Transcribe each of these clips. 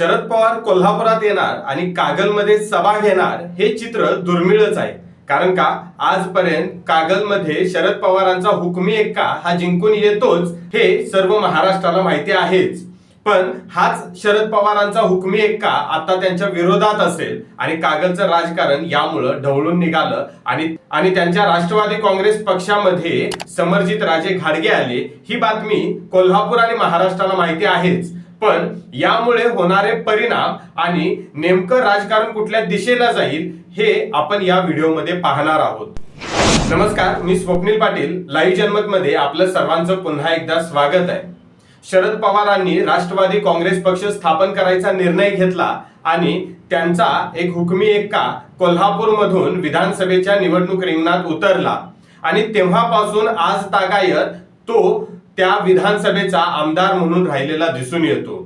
शरद पवार कोल्हापुरात येणार आणि कागलमध्ये सभा घेणार हे चित्र दुर्मिळच आहे. कारण का? आजपर्यंत कागलमध्ये शरद पवारांचा हुकमी एक्का हा जिंकून येतोच हे सर्व महाराष्ट्राला माहिती आहेच. पण हाच शरद पवारांचा हुकमी एक्का आता त्यांच्या विरोधात असेल आणि कागलचं राजकारण यामुळं ढवळून निघालं आणि आणि त्यांच्या राष्ट्रवादी काँग्रेस पक्षामध्ये समरजित राजे घाडगे आले ही बातमी कोल्हापूर आणि महाराष्ट्राला माहिती आहेच. पण यामुळे होणारे परिणाम आणि नेमकं राजकारण कुठल्या दिशेला जाईल हे आपण या व्हिडिओमध्ये पाहणार आहोत. नमस्कार मी स्वप्नील पाटील. लाईव्ह जनमत मध्ये आपलं सर्वांचं पुन्हा एकदा स्वागत आहे. शरद पवारांनी राष्ट्रवादी काँग्रेस पक्ष स्थापन करायचा निर्णय घेतला आणि त्यांचा एक हुकमी एक्का कोल्हापूरमधून विधानसभेच्या निवडणूक रिंगणात उतरला. आणि तेव्हापासून आज तागायत तो त्या विधानसभेचा आमदार म्हणून राहिलेला दिसून येतो.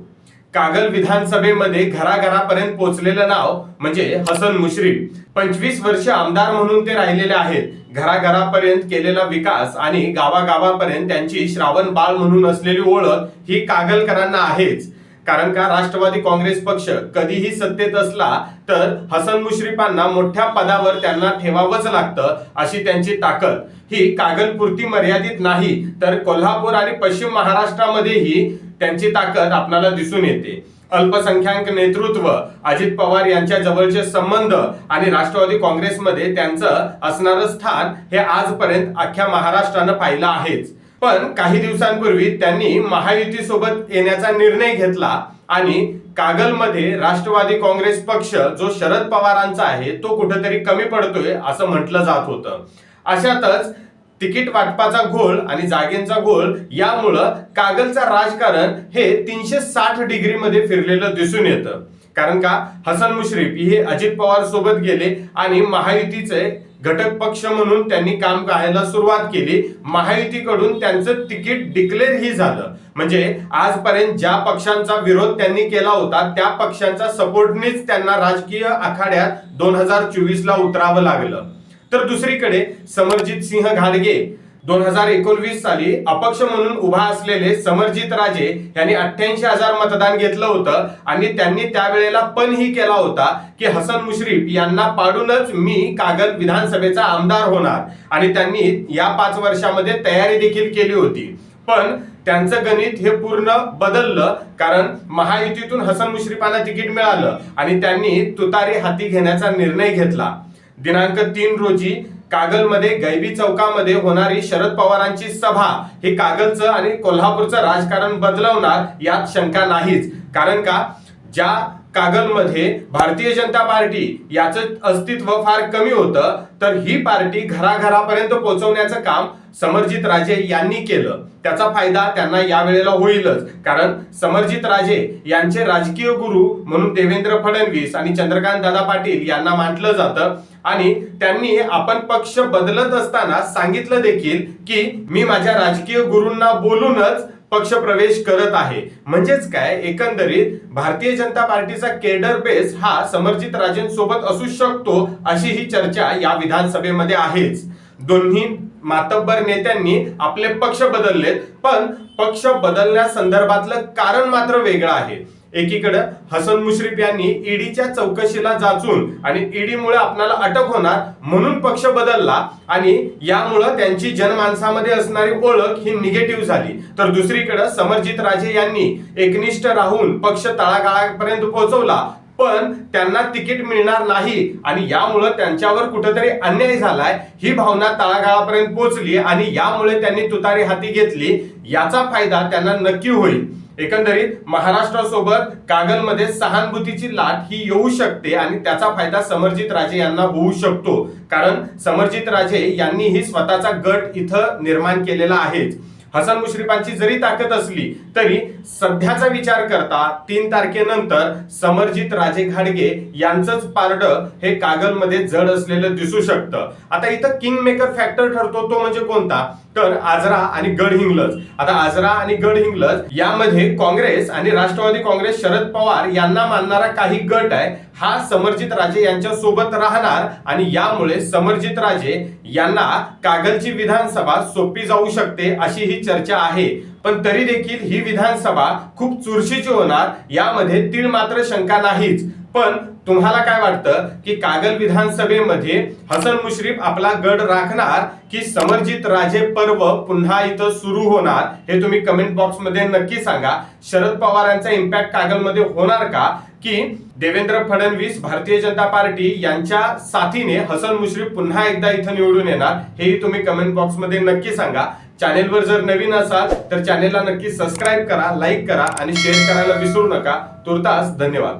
कागल विधानसभेमध्ये घराघरापर्यंत पोहोचलेलं नाव म्हणजे हसन मुश्रीफ. पंचवीस वर्ष आमदार म्हणून ते राहिलेले आहेत. घराघरापर्यंत केलेला विकास आणि गावागावापर्यंत त्यांची श्रावण बाळ म्हणून असलेली ओळख ही कागलकरांना आहेच. कारण का राष्ट्रवादी काँग्रेस पक्ष कधीही सत्तेत असला तर हसन मुश्रीफांना मोठ्या पदावर त्यांना ठेवावंच लागतं अशी त्यांची ताकद. ही कागलपुरती मर्यादित नाही तर कोल्हापूर आणि पश्चिम महाराष्ट्रामध्येही त्यांची ताकद आपल्याला दिसून येते. अल्पसंख्याक नेतृत्व अजित पवार यांच्या जवळचे संबंध आणि राष्ट्रवादी काँग्रेसमध्ये त्यांचं असणारं स्थान हे आजपर्यंत अख्ख्या महाराष्ट्रानं पाहिलं आहेच. पण काही दिवसांपूर्वी त्यांनी महायुती सोबत येण्याचा निर्णय घेतला आणि कागलमध्ये राष्ट्रवादी काँग्रेस पक्ष जो शरद पवारांचा आहे तो कुठेतरी कमी पडतोय असं म्हटलं जात होतं. अशातच तिकीट वाटपाचा घोळ आणि जागेंचा घोळ यामुळं कागलचं राजकारण हे तीनशे साठ डिग्री मध्ये फिरलेलं दिसून येतं. कारण का? हसन मुश्रीफ हे अजित पवार सोबत गेले आणि महायुतीचे घटक पक्ष म्हणून त्यांनी काम करायला सुरुवात केली. महायुतीकडून त्यांचं तिकीट डिक्लेअर ही झालं. म्हणजे आजपर्यंत ज्या पक्षांचा विरोध त्यांनी केला होता त्या पक्षांच्या सपोर्टनेच त्यांना राजकीय आखाड्यात दोन हजार चोवीस ला उतरावं लागलं. तर दुसरीकडे समरजित सिंह घाडगे. दोन हजार एकोणवीस साली अपक्ष म्हणून उभा असलेले समरजित राजे यांनी अठ्ठ्याऐंशी हजार मतदान घेतलं होतं आणि त्यांनी त्यावेळेला पण ही केला होता की हसन मुश्रीफ यांना पाडूनच मी कागद विधानसभेचा आमदार होणार. आणि त्यांनी या पाच वर्षामध्ये तयारी देखील केली होती. पण त्यांचं गणित हे पूर्ण बदललं कारण महायुतीतून हसन मुश्रीफांना तिकीट मिळालं आणि त्यांनी तुतारी हाती घेण्याचा निर्णय घेतला. दिनांक तीन रोजी कागलमध्ये गैबी चौकामध्ये होणारी शरद पवारांची सभा. हे कागलचं आणि कोल्हापूरचं राजकारण बदलवणार यात शंका नाहीच. कारण का? ज्या कागलमध्ये भारतीय जनता पार्टी याचं अस्तित्व फार कमी होतं तर ही पार्टी घराघरापर्यंत पोहोचवण्याचं काम समरजित राजे यांनी केलं. त्याचा फायदा त्यांना यावेळेला होईलच. कारण समरजित राजे यांचे राजकीय गुरु म्हणून देवेंद्र फडणवीस आणि चंद्रकांत दादा पाटील यांना म्हटलं जातं. आणि त्यांनी आपण पक्ष बदलत असताना सांगितलं देखील की मी माझ्या राजकीय गुरूंना बोलूनच पक्ष प्रवेश करत आहे. म्हणजेच काय? एकंदरीत भारतीय जनता पार्टीचा केडर बेस हा समरजित राजेंसोबत असू शकतो अशी ही चर्चा या विधानसभेमध्ये आहेच. दोन्ही मातब्बर नेत्यांनी आपले पक्ष बदललेत पण पक्ष बदलण्यासंदर्भातलं कारण मात्र वेगळं आहे. एकीकडे हसन मुश्रीफ यांनी ईडीच्या चौकशीला जाचून आणि ईडीमुळे आपल्याला अटक होणार म्हणून पक्ष बदलला आणि यामुळं त्यांची जनमानसामध्ये असणारी ओळख ही निगेटिव्ह झाली. तर दुसरीकडे समरजित राजे यांनी एकनिष्ठ राहून पक्ष तळागाळापर्यंत पोहोचवला पण त्यांना तिकीट मिळणार नाही आणि यामुळं त्यांच्यावर कुठेतरी अन्याय झालाय ही भावना तळागाळापर्यंत पोहोचली आणि यामुळे त्यांनी तुतारी हाती घेतली याचा फायदा त्यांना नक्की होईल. एकंदरीत महाराष्ट्रासोबत कागलमध्ये सहानुभूतीची लाट ही येऊ शकते आणि त्याचा फायदा समरजित राजे यांना होऊ शकतो. कारण समरजित राजे यांनी ही स्वतःचा गट इथं निर्माण केलेला आहेच हसन मुश्रीफांची जरी ताकद असली तरी सध्याचा विचार करता तीन तारखेनंतर समरजित राजे घाडगे यांचंच पारड हे कागलमध्ये जड असलेलं दिसू शकतं. आता इथं किंग मेकर फॅक्टर ठरतो तो म्हणजे कोणता? तर आजरा आणि गडहिंग्लज. आता आजरा आणि गडहिंग्लज यामध्ये काँग्रेस आणि राष्ट्रवादी काँग्रेस शरद पवार यांना मानणारा काही गट आहे. हा समरजित राजे यांच्या सोबत राहणार आणि यामुळे समरजित राजे यांना कागलची विधानसभा सोपी जाऊ शकते अशी ही चर्चा आहे. पण तरी देखील ही विधानसभा खूप चुरशीची होणार यामध्ये तीळ मात्र शंका नाहीच. पण तुम्हाला काय वाटतं की कागल विधानसभेमध्ये हसन मुश्रीफ आपला गड राखणार की समरजित राजे पर्व पुन्हा इथं सुरू होणार हे तुम्ही कमेंट बॉक्समध्ये नक्की सांगा. शरद पवारांचा इम्पॅक्ट कागलमध्ये होणार का? की देवेंद्र फडणवीस भारतीय जनता पार्टी यांच्या साथीने हसन मुश्रीफ पुन्हा एकदा इथं निवडून येणार हेही तुम्ही कमेंट बॉक्समध्ये नक्की सांगा. चॅनेलवर जर नवीन असाल तर चॅनेलला नक्की सबस्क्राईब करा लाईक करा आणि शेअर करायला विसरू नका. तुर्तास धन्यवाद.